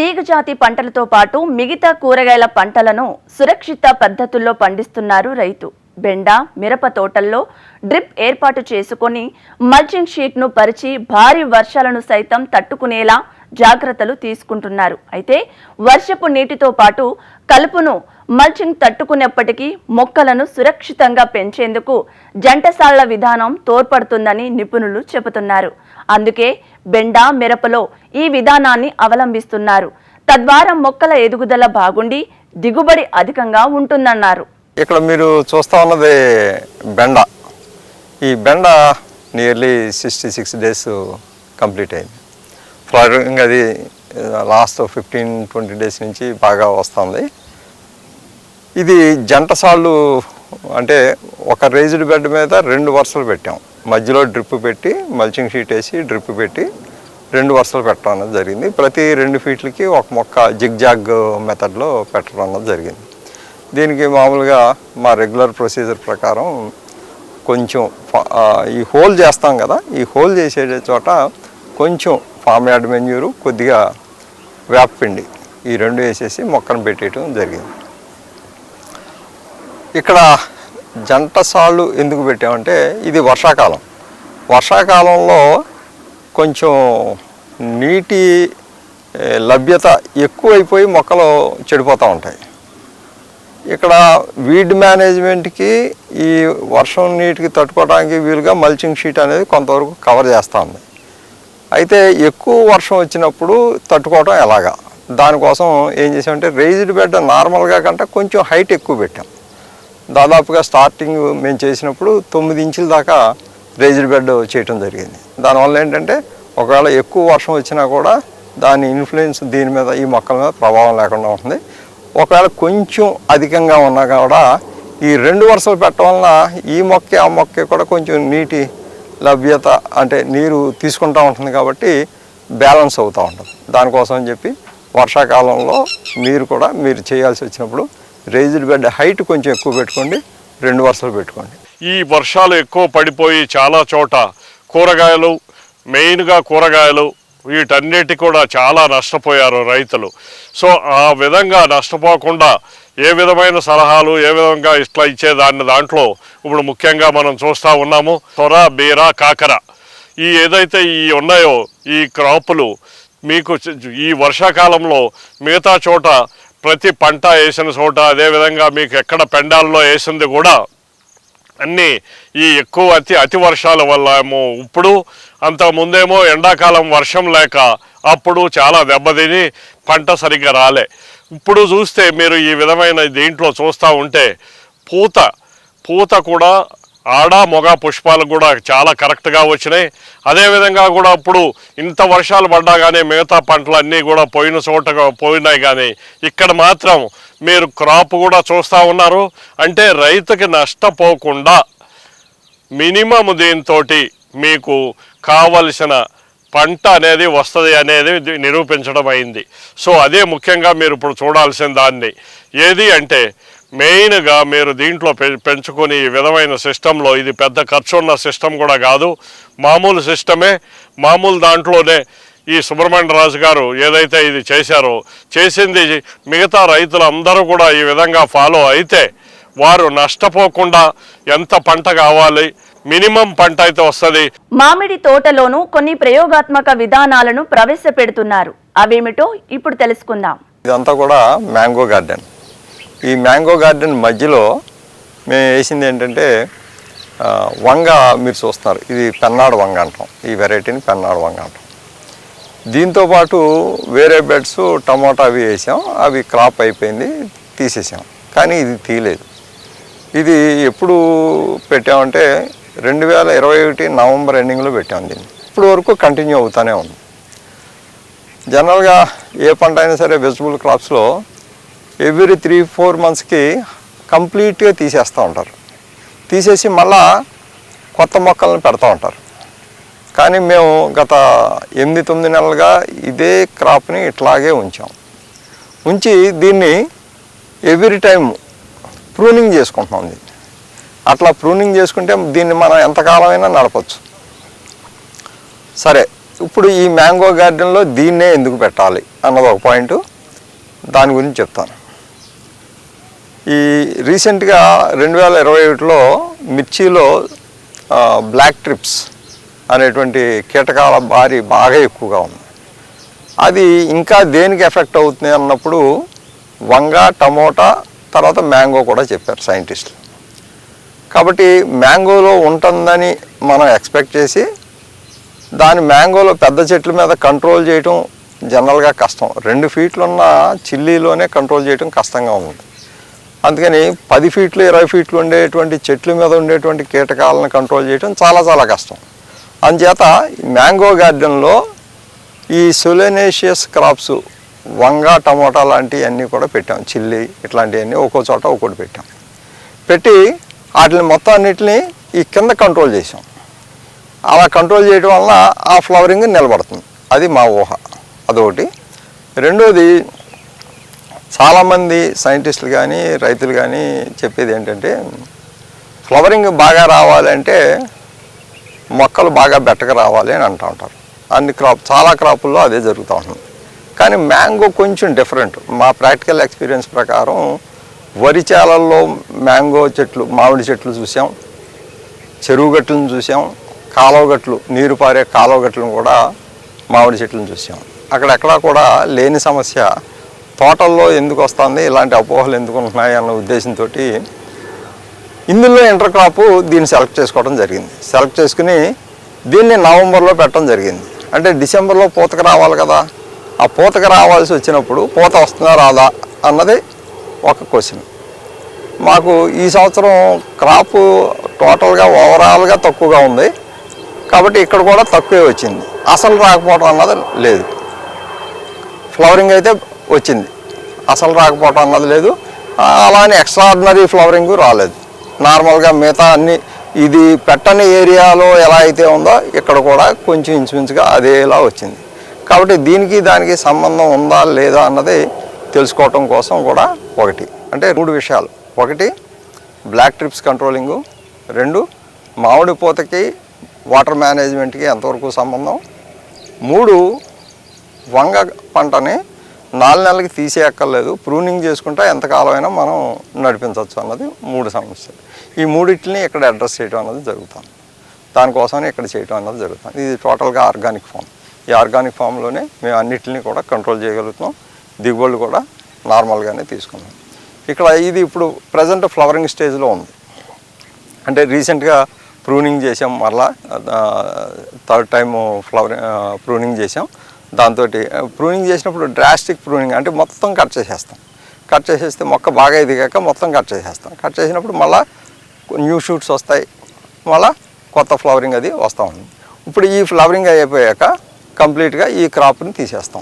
తీగజాతి పంటలతో పాటు మిగతా కూరగాయల పంటలను సురక్షిత పద్ధతుల్లో పండిస్తున్నారు రైతు. బెండ మిరప తోటల్లో డ్రిప్ ఏర్పాటు చేసుకొని మల్చింగ్ షీట్ను పరిచి భారీ వర్షాలను సైతం తట్టుకునేలా జాగ్రత్తలు తీసుకుంటున్నారు. అయితే వర్షపు నీటితో పాటు కలుపును మల్చింగ్ తట్టుకునేప్పటికీ మొక్కలను సురక్షితంగా పెంచేందుకు జంటసాళ్ళ విధానం తోడ్పడుతుందని నిపుణులు చెబుతున్నారు. అందుకే బెండ మిరపలో ఈ విధానాన్ని అవలంబిస్తున్నారు. తద్వారా మొక్కల ఎదుగుదల బాగుండి దిగుబడి అధికంగా ఉంటుందన్నారు. ఇక్కడ మీరు చూస్తా ఉన్నది బెండ. ఈ బెండ nearly sixty six days complete అయింది. ఫ్లవరింగ్ అది లాస్ట్ ఫిఫ్టీన్ ట్వంటీ డేస్ నుంచి బాగా వస్తుంది. ఇది జంట సాళ్ళు అంటే ఒక రేజ్డ్ బెడ్ మీద రెండు వరుసలు పెట్టాం. మధ్యలో డ్రిప్ పెట్టి మల్చింగ్ షీట్ వేసి డ్రిప్ పెట్టి రెండు వరుసలు పెట్టడం అన్నది జరిగింది. ప్రతి రెండు ఫీట్లకి ఒక మొక్క జిగ్జాగ్ మెథడ్లో పెట్టడం అన్నది జరిగింది. దీనికి మామూలుగా మా రెగ్యులర్ ప్రొసీజర్ ప్రకారం కొంచెం ఈ హోల్ చేస్తాం కదా ఈ హోల్ చేసే చోట కొంచెం ఫామ్ యార్డ్ మెన్యూరు కొద్దిగా వేపపిండి ఈ రెండు వేసేసి మొక్కను పెట్టేయటం జరిగింది. ఇక్కడ జంట సాళ్ళు ఎందుకు పెట్టామంటే ఇది వర్షాకాలం. వర్షాకాలంలో కొంచెం నీటి లభ్యత ఎక్కువైపోయి మొక్కలు చెడిపోతూ ఉంటాయి. ఇక్కడ వీడ్ మేనేజ్మెంట్కి ఈ వర్షం నీటికి తట్టుకోవడానికి వీలుగా మల్చింగ్ షీట్ అనేది కొంతవరకు కవర్ చేస్తూ ఉంది. అయితే ఎక్కువ వర్షం వచ్చినప్పుడు తట్టుకోవడం ఎలాగా? దానికోసం ఏం చేసామంటే రేజ్డ్ బెడ్ నార్మల్గా కంటే కొంచెం హైట్ ఎక్కువ పెట్టాం. దాదాపుగా స్టార్టింగ్ మేము చేసినప్పుడు తొమ్మిది ఇంచుల దాకా రేజ్డ్ బెడ్ చేయటం జరిగింది. దానివల్ల ఏంటంటే ఒకవేళ ఎక్కువ వర్షం వచ్చినా కూడా దాని ఇన్ఫ్లుయెన్స్ దీని మీద ఈ మొక్కల మీద ప్రభావం లేకుండా ఉంటుంది. ఒకవేళ కొంచెం అధికంగా ఉన్నా కూడా ఈ రెండు వరుసలు పెట్టడం వలన ఈ మొక్క ఆ మొక్క కూడా కొంచెం నీటి లభ్యత అంటే నీరు తీసుకుంటూ ఉంటుంది కాబట్టి బ్యాలెన్స్ అవుతూ ఉంటుంది. దానికోసం అని చెప్పి వర్షాకాలంలో మీరు కూడా మీరు చేయాల్సి వచ్చినప్పుడు రేజ్డ్ బెడ్ హైట్ కొంచెం ఎక్కువ పెట్టుకోండి రెండు వరుసలు పెట్టుకోండి. ఈ వర్షాలు ఎక్కువ పడిపోయి చాలా చోట కూరగాయలు మెయిన్గా కూరగాయలు వీటన్నిటి కూడా చాలా నష్టపోయారు రైతులు. సో ఆ విధంగా నష్టపోకుండా ఏ విధమైన సలహాలు ఏ విధంగా ఇట్లా ఇచ్చేదాన్ని దాంట్లో ఇప్పుడు ముఖ్యంగా మనం చూస్తూ ఉన్నాము తొర బీర కాకర. ఈ ఏదైతే ఈ ఉన్నాయో ఈ క్రాపులు మీకు ఈ వర్షాకాలంలో మిగతా చోట ప్రతి పంట వేసిన చోట అదేవిధంగా మీకు ఎక్కడ పెండాల్లో వేసింది కూడా అన్నీ ఈ ఎక్కువ అతి అతి వర్షాల వల్ల ఏమో ఇప్పుడు అంతకుముందేమో ఎండాకాలం వర్షం లేక అప్పుడు చాలా దెబ్బతిని పంట సరిగ్గా రాలే. ఇప్పుడు చూస్తే మీరు ఈ విధమైన దీంట్లో చూస్తూ ఉంటే పూత పూత కూడా ఆడ మొగ పుష్పాలు కూడా చాలా కరెక్ట్గా వచ్చినాయి. అదేవిధంగా కూడా ఇప్పుడు ఇంత వర్షాలు పడ్డా కానీ మిగతా పంటలన్నీ కూడా పోయిన చోట పోయినాయి కానీ ఇక్కడ మాత్రం మీరు క్రాప్ కూడా చూస్తూ ఉన్నారు. అంటే రైతుకి నష్టపోకుండా మినిమం దీంతో మీకు కావలసిన పంట అనేది వస్తుంది అనేది నిరూపించడం అయింది. సో అదే ముఖ్యంగా మీరు ఇప్పుడు చూడాల్సిన దాన్ని. ఏది అంటే మెయిన్గా మీరు దీంట్లో పె పెంచుకొని ఈ విధమైన సిస్టంలో ఇది పెద్ద ఖర్చు ఉన్న సిస్టమ్ కూడా కాదు. మామూలు సిస్టమే. మామూలు దాంట్లోనే ఈ సుబ్రహ్మణ్య రాజు గారు ఏదైతే ఇది చేశారో చేసింది మిగతా రైతులందరూ కూడా ఈ విధంగా ఫాలో అయితే వారు నష్టపోకుండా ఎంత పంట కావాలి మినిమం పంట అయితే వస్తుంది. మామిడి తోటలోనూ కొన్ని ప్రయోగాత్మక విధానాలను ప్రవేశపెడుతున్నారు. అవేమిటో ఇప్పుడు తెలుసుకుందాం. ఇదంతా కూడా మ్యాంగో గార్డెన్. ఈ మ్యాంగో గార్డెన్ మధ్యలో మేము వేసింది ఏంటంటే వంగ మీరు చూస్తున్నారు. ఇది పెన్నాడు వంగ అంటాం. ఈ వెరైటీని పెన్నాడు వంగ అంటాం. దీంతో పాటు వేరే బెడ్స్ టమాటా అవి వేసాం. అవి క్రాప్ అయిపోయింది తీసేసాం. కానీ ఇది తీయలేదు. ఇది ఎప్పుడు పెట్టామంటే రెండు వేల ఇరవై ఒకటి నవంబర్ ఎండింగ్లో పెట్టాం దీన్ని. ఇప్పుడు వరకు కంటిన్యూ అవుతూనే ఉంది. జనరల్గా ఏ పంట అయినా సరే వెజిటబుల్ క్రాప్స్లో ఎవ్రీ త్రీ ఫోర్ మంత్స్కి కంప్లీట్గా తీసేస్తూ ఉంటారు. తీసేసి మళ్ళా కొత్త మొక్కలను పెడతా ఉంటారు. కానీ మేము గత ఎనిమిది తొమ్మిది నెలలుగా ఇదే క్రాప్ని ఇట్లాగే ఉంచాం. ఉంచి దీన్ని ఎవ్రీ టైం ప్రూనింగ్ చేసుకుంటున్నాం దీన్ని. అట్లా ప్రూనింగ్ చేసుకుంటే దీన్ని మనం ఎంతకాలమైనా నడపచ్చు. సరే ఇప్పుడు ఈ మ్యాంగో గార్డెన్లో దీన్నే ఎందుకు పెట్టాలి అన్నది ఒక పాయింట్. దాని గురించి చెప్తాను. ఈ రీసెంట్గా రెండు వేల ఇరవై ఒకటిలో మిర్చిలో బ్లాక్ ట్రిప్స్ అనేటువంటి కీటకాల బారి బాగా ఎక్కువగా ఉంది. అది ఇంకా దేనికి ఎఫెక్ట్ అవుతుంది అన్నప్పుడు వంగ టమోటా తర్వాత మ్యాంగో కూడా చెప్పారు సైంటిస్టులు. కాబట్టి మ్యాంగోలో ఉంటుందని మనం ఎక్స్పెక్ట్ చేసి దాని మ్యాంగోలో పెద్ద చెట్ల మీద కంట్రోల్ చేయటం జనరల్గా కష్టం. రెండు ఫీట్లు ఉన్న చిల్లీలోనే కంట్రోల్ చేయటం కష్టంగా ఉంది. అందుకని పది ఫీట్లు ఇరవై ఫీట్లు ఉండేటువంటి చెట్ల మీద ఉండేటువంటి కీటకాలను కంట్రోల్ చేయటం చాలా చాలా కష్టం. అందుచేత మ్యాంగో గార్డెన్లో ఈ సొలెనేషియస్ క్రాప్స్ వంగ టమోటా లాంటివన్నీ కూడా పెట్టాం. చిల్లి ఇట్లాంటివన్నీ ఒక్కో చోట ఒక్కోటి పెట్టాం. పెట్టి వాటిని మొత్తం అన్నిటిని ఈ కింద కంట్రోల్ చేసాం. అలా కంట్రోల్ చేయడం వలన ఆ ఫ్లవరింగ్ నిలబడుతుంది. అది మా ఊహ. అదొకటి. రెండోది చాలామంది సైంటిస్టులు కానీ రైతులు కానీ చెప్పేది ఏంటంటే ఫ్లవరింగ్ బాగా రావాలంటే మొక్కలు బాగా బెట్టగా రావాలి అని అంటూ ఉంటారు. అన్ని క్రాప్ చాలా క్రాపుల్లో అదే జరుగుతూ ఉంటుంది. కానీ మ్యాంగో కొంచెం డిఫరెంట్. మా ప్రాక్టికల్ ఎక్స్పీరియన్స్ ప్రకారం వరి చేలల్లో మ్యాంగో చెట్లు మామిడి చెట్లు చూసాం. చెరువు గట్లను చూసాం. కాలువ గట్లు నీరు పారే కాలువ గట్లను కూడా మామిడి చెట్లను చూసాం. అక్కడెక్కడా కూడా లేని సమస్య తోటల్లో ఎందుకు వస్తుంది? ఇలాంటి అపోహలు ఎందుకు ఉంటున్నాయి? అన్న ఉద్దేశంతో ఇందులో ఇంటర్ క్రాప్ దీన్ని సెలెక్ట్ చేసుకోవడం జరిగింది. సెలెక్ట్ చేసుకుని దీన్ని నవంబర్లో పెట్టడం జరిగింది. అంటే డిసెంబర్లో పూతకు రావాలి కదా? ఆ పూతకు రావాల్సి వచ్చినప్పుడు పూత వస్తుందా రాదా అన్నది ఒక క్వశ్చన్. మాకు ఈ సంవత్సరం క్రాప్ టోటల్గా ఓవరాల్గా తక్కువగా ఉంది. కాబట్టి ఇక్కడ కూడా తక్కువే వచ్చింది. అసలు రాకపోవడం అన్నది లేదు. ఫ్లవరింగ్ అయితే వచ్చింది. అసలు రాకపోవటం అన్నది లేదు. అలానే ఎక్స్ట్రాడినరీ ఫ్లవరింగ్ రాలేదు. నార్మల్గా మిగతా అన్ని ఇది పెట్టని ఏరియాలో ఎలా అయితే ఉందో ఇక్కడ కూడా కొంచెం ఇంచుమించుగా అదేలా వచ్చింది. కాబట్టి దీనికి దానికి సంబంధం ఉందా లేదా అన్నది తెలుసుకోవటం కోసం కూడా ఒకటి. అంటే మూడు విషయాలు. ఒకటి బ్లాక్ ట్రిప్స్ కంట్రోలింగు రెండు మామిడి పూతకి వాటర్ మేనేజ్మెంట్కి ఎంతవరకు సంబంధం? మూడు వంగ పంటని నాలుగు నెలలకి తీసేయక్కర్లేదు ప్రూనింగ్ చేసుకుంటే ఎంతకాలమైనా మనం నడిపించవచ్చు అన్నది మూడు సమస్యలు. ఈ మూడింటిని ఇక్కడ అడ్రస్ చేయడం అన్నది జరుగుతుంది. దానికోసమే ఇక్కడ చేయడం అన్నది జరుగుతుంది. ఇది టోటల్గా ఆర్గానిక్ ఫామ్. ఈ ఆర్గానిక్ ఫామ్లోనే మేము అన్నిటిని కూడా కంట్రోల్ చేయగలుగుతున్నాం. దిగుబడులు కూడా నార్మల్గానే తీసుకున్నాం ఇక్కడ ఇది ఇప్పుడు ప్రజెంట్ ఫ్లవరింగ్ స్టేజ్లో ఉంది. అంటే రీసెంట్గా ప్రూనింగ్ చేసాం మరలా థర్డ్ టైం ఫ్లవరింగ్ ప్రూనింగ్ చేసాం దాంతో ప్రూనింగ్ చేసినప్పుడు డ్రాస్టిక్ ప్రూనింగ్ అంటే మొత్తం కట్ చేసేస్తాం. కట్ చేసేస్తే మొక్క బాగా ఎదిగాక మొత్తం కట్ చేసేస్తాం. కట్ చేసినప్పుడు మళ్ళీ న్యూ షూట్స్ వస్తాయి. మళ్ళీ కొత్త ఫ్లవరింగ్ అది వస్తూ ఉంది ఇప్పుడు ఈ ఫ్లవరింగ్ అయిపోయాక కంప్లీట్గా ఈ క్రాప్ని తీసేస్తాం.